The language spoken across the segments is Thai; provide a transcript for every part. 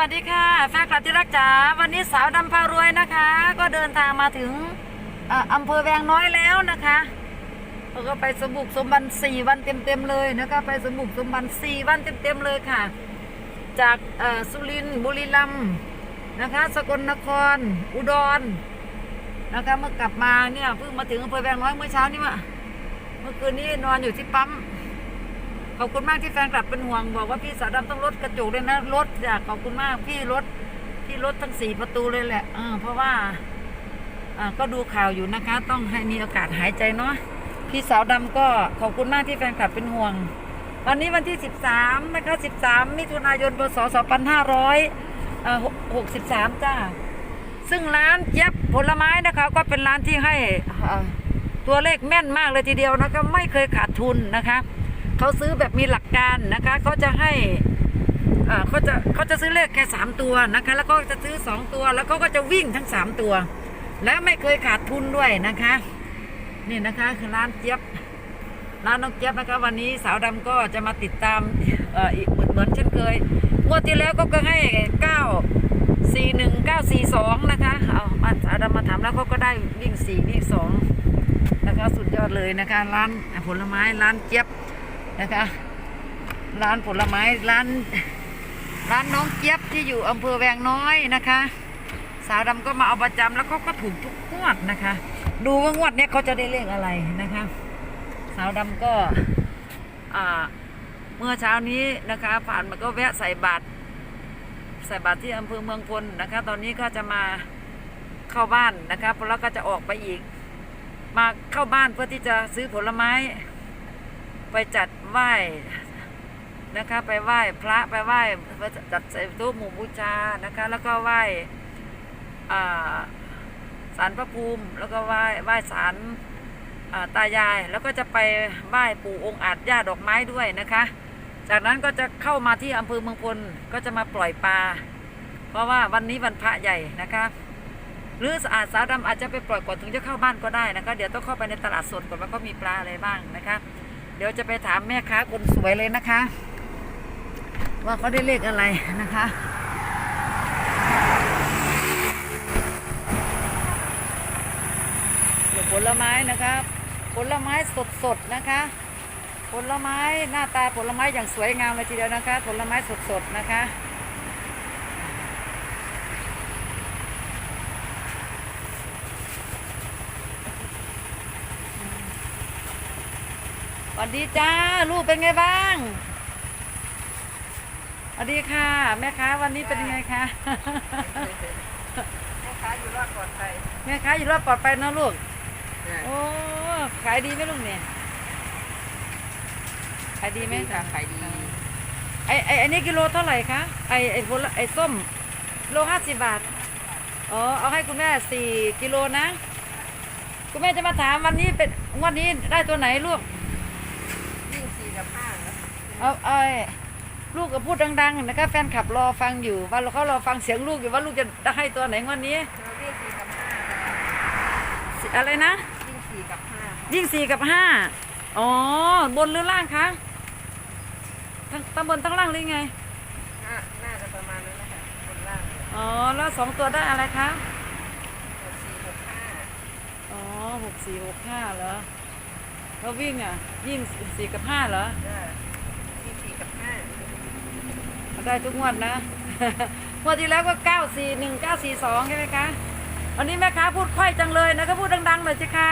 วัสดีค่ะ แฟนคลับที่รักจ๋าวันนี้สาวดำพารวยนะคะ ก็เดินทางมาถึงออำเภอแวงน้อยแล้วนะคะเราก็ไปสมบุกสมบันสี่วันเต็มๆเลยนะคะไปสมบุกสมบันสี่วันเต็มๆเลยค่ะ จากสุรินทร์บุรีรัมย์นะคะ สกลนคร อุดรนะคะเมื่อกลับมาเนี่ยเพิ่งมาถึงอำเภอแวงน้อยเมื่อเช้านี้มาเมื่อคืนนี้นอนอยู่ที่ปั๊ม ขอบคุณมากที่แฟนคลับเป็นห่วง บอกว่าพี่สาวดำต้องลดกระจกเลยนะรถอยากขอบคุณมากพี่รถพี่รถทั้งสี่ประตูเลยแหละเออเพราะว่าอ่าก็ดูข่าวอยู่นะคะ ต้องให้มีโอกาสหายใจเนาะพี่สาวดำก็ขอบคุณมากที่แฟนคลับเป็นห่วง วันนี้วันที่ 13นะคะ13 มิถุนายนพศ2563จ้าซึ่งร้านเย็บผลไม้นะคะ ก็เป็นร้านที่ให้ตัวเลขแม่นมากเลยทีเดียวนะคะไม่เคยขาดทุนนะคะ เขาซื้อแบบมีหลักการนะคะเขาจะให้เขาจะเขาจะซื้อเลขแค่สามตัวนะคะ แล้วก็จะซื้อสองตัว แล้วเขาก็จะวิ่งทั้งสามตัว และไม่เคยขาดทุนด้วยนะคะ นี่นะคะคือร้านเจี๊ยบร้านน้องเจี๊ยบนะคะ วันนี้สาวดำก็จะมาติดตามเอ่ออีกเหมือนเหมือนเช่นเคยงวดที่แล้วก็ก็ให้เก้าสี่หนึ่งเก้าสี่สองนะคะเอามาสาวดำมาถามแล้วเขาก็ได้วิ่งสี่วิ่งสองนะคะสุดยอดเลยนะคะ ร้านผลไม้ร้านเจี๊ยบ นะคะ ร้านผลไม้ร้านร้านน้องเจี๊ยบที่อยู่อำเภอแวงน้อยนะคะ สาวดำก็มาเอาประจำแล้วเขาก็ถูกทุกงวดนะคะ ดูว่างวดนี้เขาจะได้เลขอะไรนะคะ สาวดำก็เมื่อเช้านี้นะคะ ผ่านมาก็แวะใส่บาตรใส่บาตรที่อำเภอเมืองพลนะคะ ตอนนี้ก็จะมาเข้าบ้านนะคะแล้วก็จะออกไปอีก มาเข้าบ้านเพื่อที่จะซื้อผลไม้ ไปจัด ไหว้นะคะไปไหว้พระไปไหว้ไปจัดใส่ตู้หมู่บูชานะคะ แล้วก็ไหว้สารพระภูมิ แล้วก็ไหว้ไหว้สารตายาย แล้วก็จะไปไหว้ปู่องค์อาจย่าดอกไม้ด้วยนะคะ จากนั้นก็จะเข้ามาที่อำเภอเมืองพลก็จะมาปล่อยปลา เพราะว่าวันนี้วันพระใหญ่นะคะหรือสะอาดสาวดำอาจจะไปปล่อยก่อนถึงจะเข้าบ้านก็ได้นะคะ เดี๋ยวต้องเข้าไปในตลาดสดก่อนว่าก็มีปลาอะไรบ้างนะคะ เดี๋ยวจะไปถามแม่ค้าคนสวยเลยนะคะ ว่าเขาได้เลขอะไรนะคะผลไม้นะคะผลไม้สดๆนะคะ ผลไม้หน้าตาผลไม้อย่างสวยงามเลยทีเดียวนะคะ ผลไม้สดๆนะคะ วัสดีจ้าลูกเป็นไงบ้างสวัสดีค่ะ แม่ค้าวันนี้เป็นยังไงคะแม่ค้าอยู่รอดปลอดภัยแม่ค้าอยู่รอดปลอดภัยนะลูกโอ้ขายดีไหมลูกเนี่ยขายดีไหมค่ะขายดีไอไอไอนี่กิโลเท่าไหร่คะไอไอผลไอส้มโลห้าสิบบาทอ๋อเอาให้คุณแม่สี่กิโลนะ คุณแม่จะมาถามวันนี้เป็นงวันนี้ได้ตัวไหนลูก วิ่งสี่กับห้านะ เอาเอาไอ้ลูกก็พูดดังๆนะคะแฟนขับรอฟังอยู่ ว่าเขารอฟังเสียงลูกอยู่ว่าลูกจะได้ตัวไหนงวันนี้เราวิ่งสี่กับห้าสิอะไรนะวิ่งสี่กับห้ายิ่งสี่กับห้าอ๋อบนหรือล่างคะทั้งตั้งบนทั้งล่างหรือไงน่าน่าจะประมาณนั้นนะคะบนล่างเนี่ยอ๋อแล้วสองตัวได้อะไรคะหกสี่หกห้าอ๋อหกสี่หกห้าเหรอแล้ววิ่งอะยิ่งสี่กับห้าเหรอ ได้วิ่งสี่กับห้า ได้ทุกงวดนะงวดที่แล้วก็เก้าสี่หนึ่งเก้าสี่สองใช่ไหมคะวันนี้แม่ค้าพูดค่อยจังเลยนะก็พูดดังๆหน่อยสิคะ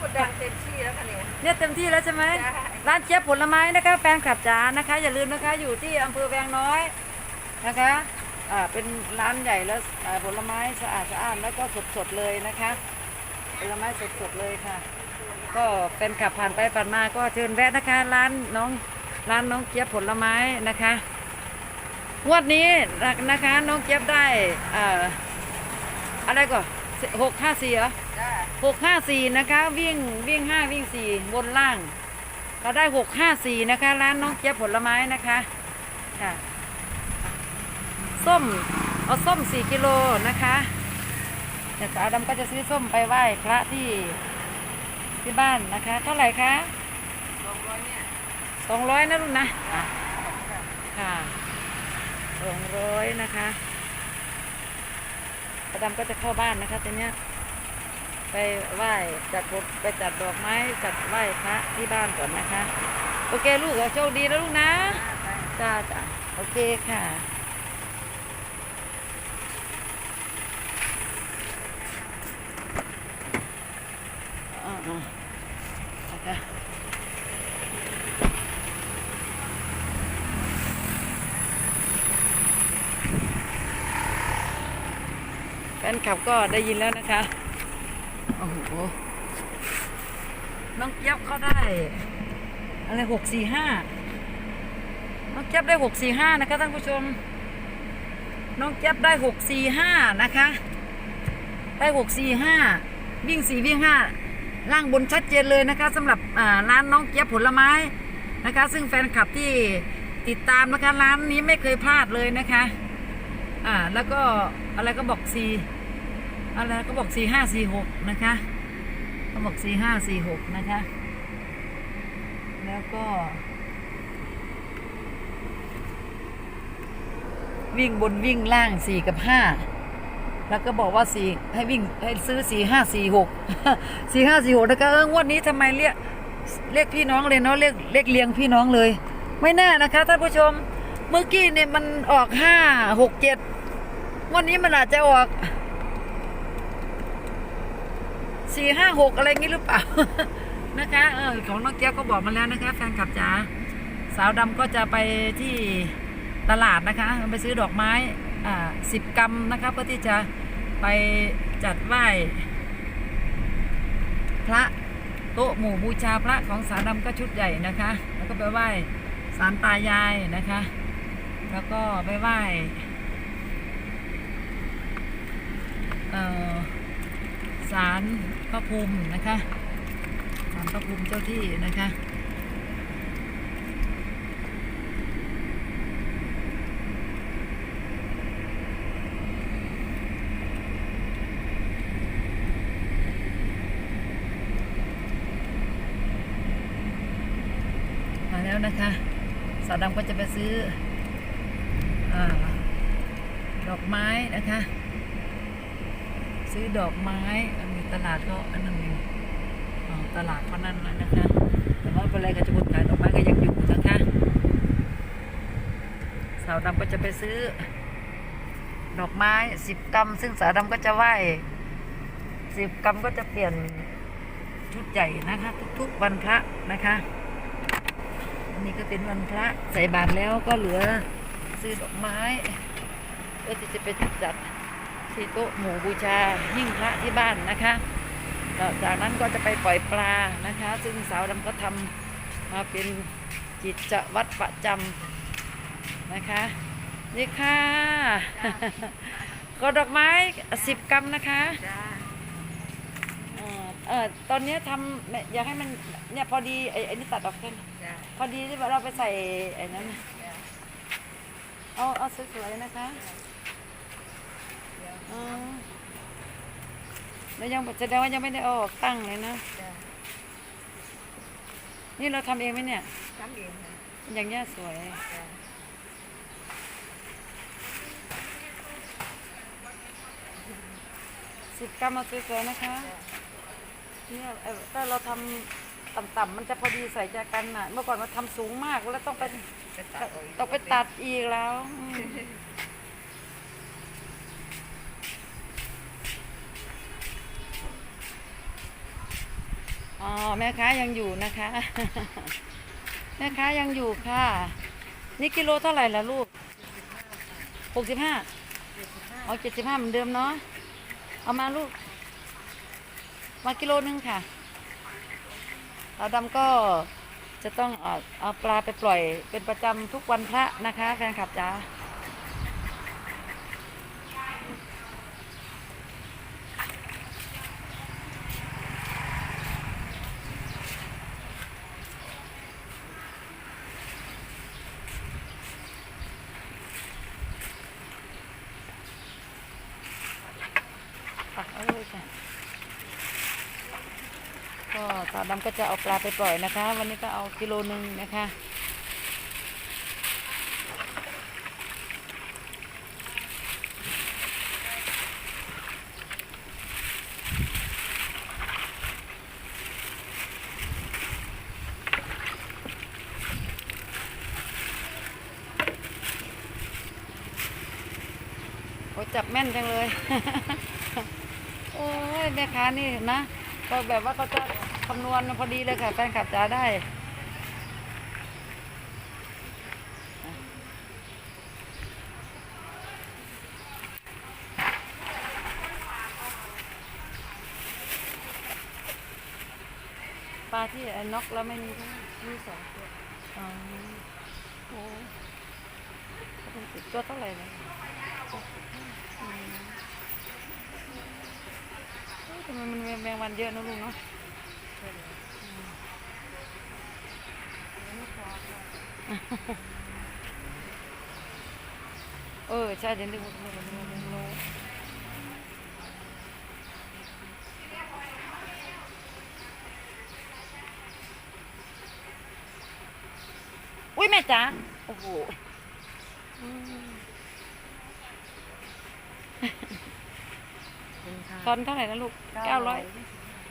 พูดดังเต็มที่แล้วค่ะเนี่ยเนี่ยเต็มที่แล้วใช่ไหมใช่ร้านเจี๊ยบผลไม้นะคะแฟนคลับจ๋านะคะ อย่าลืมนะคะอยู่ที่อำเภอแวงน้อยนะคะอ่าเป็นร้านใหญ่แล้วอ่าผลไม้สะอาดสะอาดแล้วก็สดๆเลยนะคะผลไม้สดๆเลยค่ะ ก็เป็นขับผ่านไปผ่านมาก็เชิญแวะนะคะ ร้านน้อง ร้านน้องเจี๊ยบผลไม้นะคะงวดนี้นะคะน้องเจี๊ยบได้อ่าอะไรก่อนหกห้าสี่เหรอได้หกห้าสี่นะคะ วิ่งวิ่งห้าวิ่งสี่บนล่าง เราได้หกห้าสี่นะคะ ร้านน้องเจี๊ยบผลไม้นะคะค่ะส้มเอาส้มสี่กิโลนะคะเดี๋ยวสาวดำก็จะซื้อส้มไปไหว้พระที่ที่บ้านนะคะ เท่าไหร่คะสองร้อยเนี่ย สองร้อยนะลูกนะค่ะสองร้อยนะคะประดำก็จะเข้าบ้านนะคะตอนเนี้ยไปไหว้จัดไปจัดดอกไม้จัดไหว้พระที่บ้านก่อนนะคะ โอเคลูกเอโชคดีนะลูกนะจ้าจ้าโอเคค่ะอ่าอ่านะคะ ฟนคลับก็ได้ยินแล้วนะคะ โอ้โห น้องเจี๊ยบเขาได้ อะไรหกสี่ห้า น้องเจี๊ยบได้หกสี่ห้านะคะท่านผู้ชม น้องเจี๊ยบได้หกสี่ห้านะคะ ได้หกสี่ห้า วิ่งสี่วิ่งห้าล่างบนชัดเจนเลยนะคะสำหรับร้านน้องเจี๊ยบผลไม้นะคะ ซึ่งแฟนคลับที่ติดตามนะคะร้านนี้ไม่เคยพลาดเลยนะคะ อ่า แล้วก็ อะไรก็บอกสี่อะไรก็บอกสี่ห้าสี่หกนะคะก็บอกสี่ห้าสี่หกนะคะ แล้วก็ วิ่งบนวิ่งล่างสี่กับห้าแล้วก็บอกว่าสี่ให้วิ่งให้ซื้อสี่ห้าสี่หกสี่ห้าสี่หกนะคะเอองวดนี้ทำไมเรียกเรียกพี่น้องเลยเนาะเรียกเรียกเลี้ยงพี่น้องเลย ไม่แน่นะคะท่านผู้ชมเมื่อกี้เนี่ยมันออกห้าหกเจ็ด วันนี้มันอาจจะออกสี่ห้าหกอะไรงี้หรือเปล่า นะคะ เออของน้องแก้วก็บอกมาแล้วนะคะแฟนคลับจ๋าสาวดำก็จะไปที่ตลาดนะคะ ไปซื้อดอกไม้อ่าสิบกรัมนะคะเพื่อที่จะไปจัดไหว้พระโต๊ะหมู่บูชาพระของสาวดำก็ชุดใหญ่นะคะ แล้วก็ไปไหว้สารตายายนะคะ แล้วก็ไปไหว้ เอ่อสารพระภูมินะคะสารพระภูมิเจ้าที่นะคะมาแล้วนะคะสาวดำก็จะไปซื้ออดอกไม้นะคะ ซื้อดอกไม้ อันนี้ตลาดก็อันนั้นตลาดเขานั่นแล้วนะคะ แต่ว่าเป็นไรก็จะคนขายดอกไม้ก็ยังอยู่นะคะสาวดำก็จะไปซื้อ ดอกไม้สิบกรัมซึ่งสาวดำก็จะไหว้สิบกรัมก็จะเปลี่ยนชุดใหญ่นะคะ ทุกๆวันพระนะคะอันนี้ก็เป็นวันพระใส่บาตรแล้วก็เหลือซื้อดอกไม้เพื่อที่จะไปจัด ที่โต๊ะหมู่บูชาหิ้งพระที่บ้านนะคะแล้วจากนั้นก็จะไปปล่อยปลานะคะ ซึ่งสาวดำก็ทำมาเป็นกิจวัตรประจำนะคะนี่ค่ะก็ดอกไม้สิบกรัมนะคะจ้าเอ่อเออตอนเนี้ยทำเนี่ยอยากให้มันเนี่ยพอดีไอ้ไอ้นี่ตัดออกแค่นี้จ้าพอดีที่เราไปใส่ไอ้นั้นน่ะจ้าเอาเอาสวยๆนะคะอ๋อ แล้วยังแสดงว่ายังไม่ได้เอาออกตั้งเลยนะจ้านี่เราทำเองไหมเนี่ย ทำเองค่ะอย่างเงี้ยสวยจ้าสิบกรัมมาสวยๆนะคะเนี่ยเอ่อถ้าเราทำต่ำๆมันจะพอดีใส่ใจกันน่ะ เมื่อก่อนมันทำสูงมากแล้วต้องไปไปตัดเาต้องไปตัดอีกแล้ว อ๋อแม่ค้ายังอยู่นะคะ แม่ค้ายังอยู่ค่ะ นี่กิโลเท่าไหร่ล่ะลูกหกสิบห้าเอาเจ็ดสิบห้าเหมือนเดิมเนาะเอามาลูก มากิโลนึงค่ะเราดำก็จะต้องเอาเอาปลาไปปล่อยเป็นประจำทุกวันพระนะคะแฟนคลับจ้า ค่ะก็ตาดำก็จะเอาปลาไปปล่อยนะคะ วันนี้ก็เอากิโลหนึ่งนะคะโอ้จับแม่นจังเลย แม่ค้านี่นะก็แบบว่าเขาจะคำนวณพอดีเลยค่ะแฟนคลับจ๋าได้ปลาที่น็อกแล้วไม่มีใช่ไหมมีสองตัวอ๋อโอ้เขาเป็นสิบตัวเท่าไหร่เลยอืม เฮ้ยทำไมมันแมงวันเยอะนะลุงเนาะเออใช่เดี๋ยวนึกว่ามันมันมันมันมันอุ้ยแม่จ๋าโอ้โหอืม ตอนเท่าไหร่นะลูกเก้าร้อย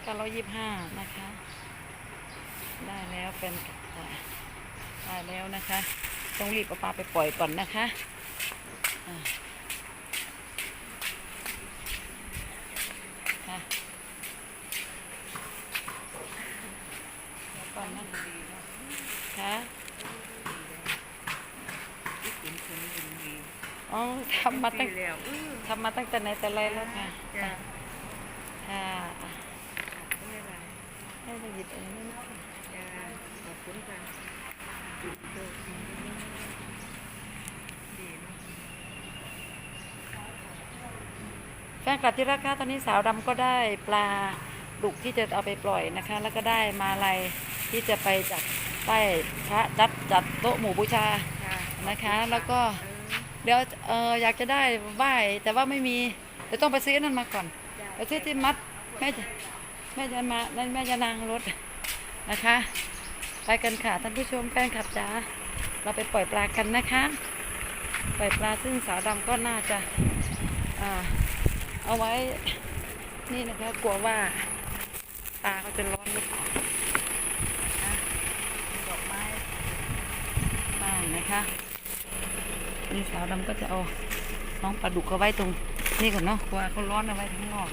เก้าร้อยยี่สิบห้านะคะ ได้แล้วเป็นได้แล้วนะคะ ต้องรีบเอาปลาไปปล่อยก่อนนะคะอ่าค่ะเดี๋ยวก่อนนะค่ะอ๋อทำมาตั้งแล้วอื้อทำมาตั้งแต่ไหนแต่ไรแล้วค่ะจ้ะ ค่ะไม่เป็นไรให้เราหยิบอันนี้นะจ้ะขอบคุณค่ะดีเนาะแฟนกลับที่ราคาตอนนี้สาวดำก็ได้ปลาดุกที่จะเอาไปปล่อยนะคะ แล้วก็ได้มาลัยที่จะไปจัดไหว้พระจัดจัดโต๊ะหมู่บูชาค่ะนะคะ แล้วก็เออเดี๋ยวเอออยากจะได้ไหว้แต่ว่าไม่มีเดี๋ยวต้องไปซื้อนั่นมาก่อนจ้ะ ไปซื้อที่มัดแม่จะแม่จะมาแม่จะนางรถนะคะ ไปกันค่ะท่านผู้ชมแฟนคลับจ๋าเราไปปล่อยปลากันนะคะปล่อยปลาซึ่งสาวดำก็น่าจะอ่าเอาไว้นี่นะคะกลัวว่าปลาเขาจะร้อนหรือเปล่านะดอกไม้บ้างนะคะนี่สาวดำก็จะเอาน้องปลาดุกเอาไว้ตรง นี่ก่อนเนาะกลัวเขาร้อนเอาไว้ข้างนอก